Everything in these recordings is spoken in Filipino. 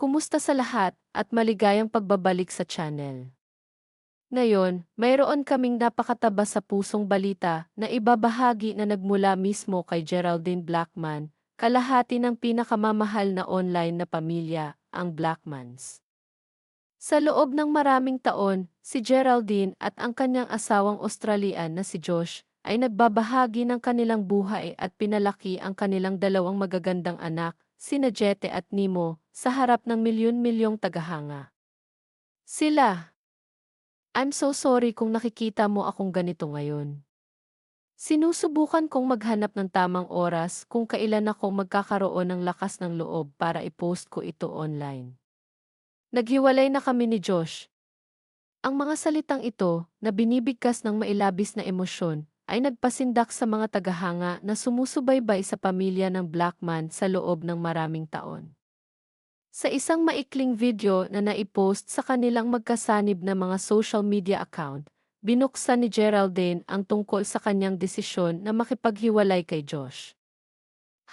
Kumusta sa lahat at maligayang pagbabalik sa channel. Ngayon, mayroon kaming napakataba sa pusong balita na ibabahagi na nagmula mismo kay Geraldine Blackman, kalahati ng pinakamamahal na online na pamilya, ang Blackmans. Sa loob ng maraming taon, si Geraldine at ang kanyang asawang Australian na si Josh ay nagbabahagi ng kanilang buhay at pinalaki ang kanilang dalawang magagandang anak, sina Jete at Nemo, sa harap ng milyon-milyong tagahanga. Sila. I'm so sorry kung nakikita mo akong ganito ngayon. Sinusubukan kong maghanap ng tamang oras kung kailan ako magkakaroon ng lakas ng loob para i-post ko ito online. Naghiwalay na kami ni Josh. Ang mga salitang ito, na binibigkas ng mailabis na emosyon, ay nagpasindak sa mga tagahanga na sumusubaybay sa pamilya ng Blackman sa loob ng maraming taon. Sa isang maikling video na naipost sa kanilang magkasanib na mga social media account, binuksan ni Geraldine ang tungkol sa kanyang desisyon na makipaghiwalay kay Josh.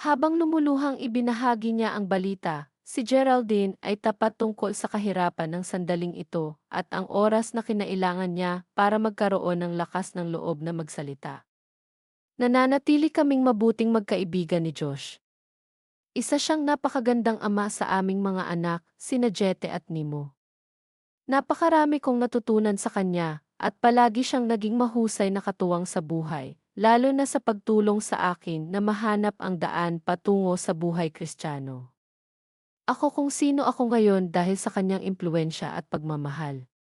Habang lumuluhang ibinahagi niya ang balita, Si Geraldine ay tapat tungkol sa kahirapan ng sandaling ito at ang oras na kinailangan niya para magkaroon ng lakas ng loob na magsalita. Nananatili kaming mabuting magkaibigan ni Josh. Isa siyang napakagandang ama sa aming mga anak, sina Jete at Nemo. Napakarami kong natutunan sa kanya at palagi siyang naging mahusay na katuwang sa buhay, lalo na sa pagtulong sa akin na mahanap ang daan patungo sa buhay kristyano. Ako kung sino ako ngayon dahil sa kanyang impluensya at pagmamahal.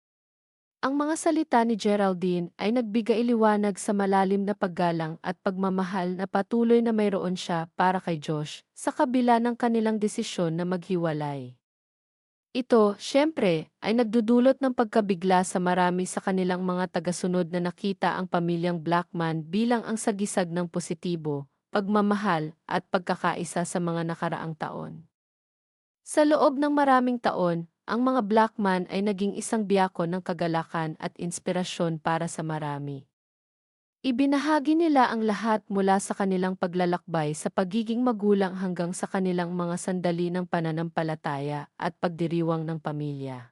Ang mga salita ni Geraldine ay nagbigay liwanag sa malalim na paggalang at pagmamahal na patuloy na mayroon siya para kay Josh sa kabila ng kanilang desisyon na maghiwalay. Ito, syempre, ay nagdudulot ng pagkabigla sa marami sa kanilang mga tagasunod na nakita ang pamilyang Blackman bilang ang sagisag ng positibo, pagmamahal at pagkakaisa sa mga nakaraang taon. Sa loob ng maraming taon, ang mga Blackman ay naging isang biyako ng kagalakan at inspirasyon para sa marami. Ibinahagi nila ang lahat mula sa kanilang paglalakbay sa pagiging magulang hanggang sa kanilang mga sandali ng pananampalataya at pagdiriwang ng pamilya.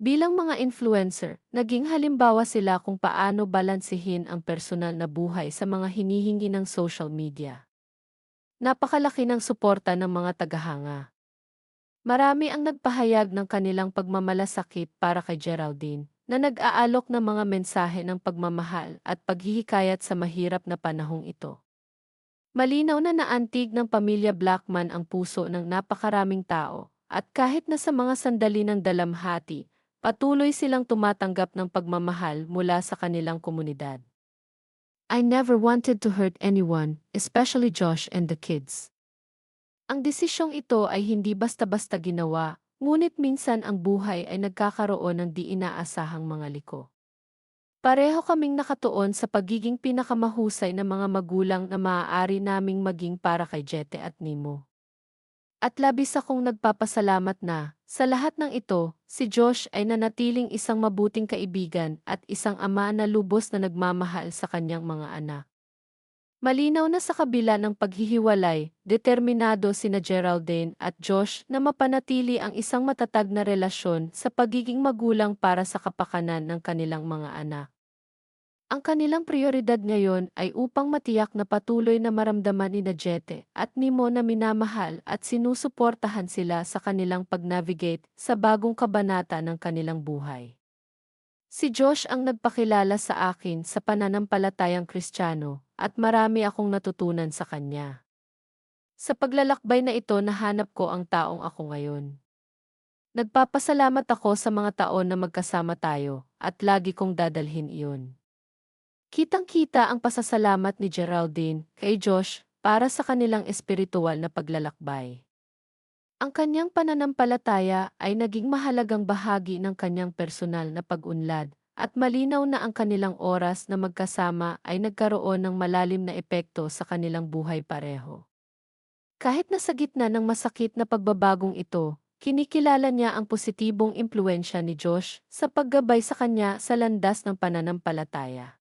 Bilang mga influencer, naging halimbawa sila kung paano balansehin ang personal na buhay sa mga hinihingi ng social media. Napakalaki ng suporta ng mga tagahanga. Marami ang nagpahayag ng kanilang pagmamalasakit para kay Geraldine, na nag-aalok ng mga mensahe ng pagmamahal at paghihikayat sa mahirap na panahong ito. Malinaw na naantig ng pamilya Blackman ang puso ng napakaraming tao, at kahit na sa mga sandali ng dalamhati, patuloy silang tumatanggap ng pagmamahal mula sa kanilang komunidad. I never wanted to hurt anyone, especially Josh and the kids. Ang desisyong ito ay hindi basta-basta ginawa, ngunit minsan ang buhay ay nagkakaroon ng di inaasahang mga liko. Pareho kaming nakatuon sa pagiging pinakamahusay na mga magulang na maaari naming maging para kay Jete at Nemo. At labis akong nagpapasalamat na, sa lahat ng ito, si Josh ay nanatiling isang mabuting kaibigan at isang ama na lubos na nagmamahal sa kanyang mga anak. Malinaw na sa kabila ng paghihiwalay, determinado sina Geraldine at Josh na mapanatili ang isang matatag na relasyon sa pagiging magulang para sa kapakanan ng kanilang mga anak. Ang kanilang prioridad ngayon ay upang matiyak na patuloy na maramdaman ni Jete at Nemo na minamahal at sinusuportahan sila sa kanilang pag-navigate sa bagong kabanata ng kanilang buhay. Si Josh ang nagpakilala sa akin sa pananampalatayang kristyano at marami akong natutunan sa kanya. Sa paglalakbay na ito nahanap ko ang taong ako ngayon. Nagpapasalamat ako sa mga taon na magkasama tayo at lagi kong dadalhin iyon. Kitang-kita ang pasasalamat ni Geraldine kay Josh para sa kanilang espiritual na paglalakbay. Ang kanyang pananampalataya ay naging mahalagang bahagi ng kanyang personal na pag-unlad at malinaw na ang kanilang oras na magkasama ay nagkaroon ng malalim na epekto sa kanilang buhay pareho. Kahit na sa gitna ng masakit na pagbabagong ito, kinikilala niya ang positibong impluensya ni Josh sa paggabay sa kanya sa landas ng pananampalataya.